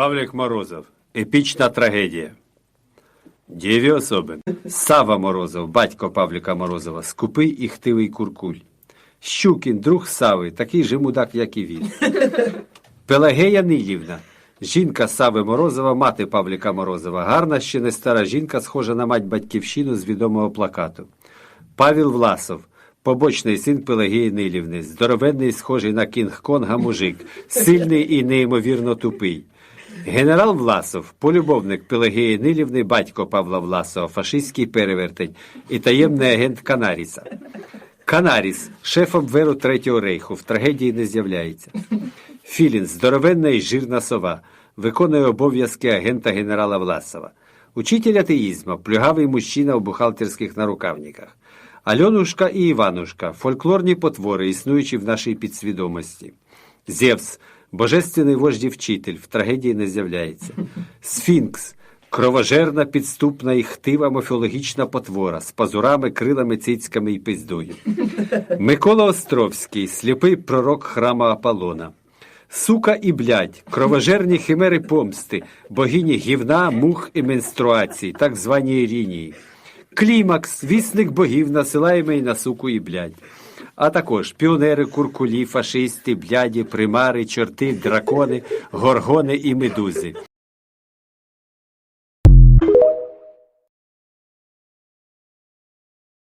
Павлік Морозов. Епічна трагедія. Дієві особи. Сава Морозов, батько Павліка Морозова, скупий і хтивий куркуль. Щукін, друг Сави, такий же мудак, як і він. Пелагея Нилівна, жінка Сави Морозова, мати Павліка Морозова. Гарна ще не стара жінка, схожа на мать батьківщину з відомого плакату. Павел Власов, побочний син Пелагеї Нилівни, здоровенний, схожий на Кінг-Конга мужик, сильний і неймовірно тупий. Генерал Власов, полюбовник Пелагеї Нилівни, батько Павла Власова, фашистський перевертень і таємний агент Канаріса. Канаріс, шеф обверу Третього рейху, в трагедії не з'являється. Філін, здоровенна і жирна сова, виконує обов'язки агента генерала Власова. Учитель атеїзму, плюгавий мужчина у бухгалтерських нарукавниках. Альонушка і Іванушка, фольклорні потвори, існуючі в нашій підсвідомості. Зевс, божественний вождь вчитель, в трагедії не з'являється. Сфінкс, кровожерна, підступна і хтива міфологічна потвора з пазурами, крилами, цицьками і пиздою. Микола Островський, сліпий пророк храма Аполлона. Сука і блядь, кровожерні химери помсти, богині гівна, мух і менструації, так звані Ірінії. Клімакс, вісник богів, насилаємий на суку і блядь. А також піонери, куркулі, фашисти, бляді, примари, чорти, дракони, горгони і медузи.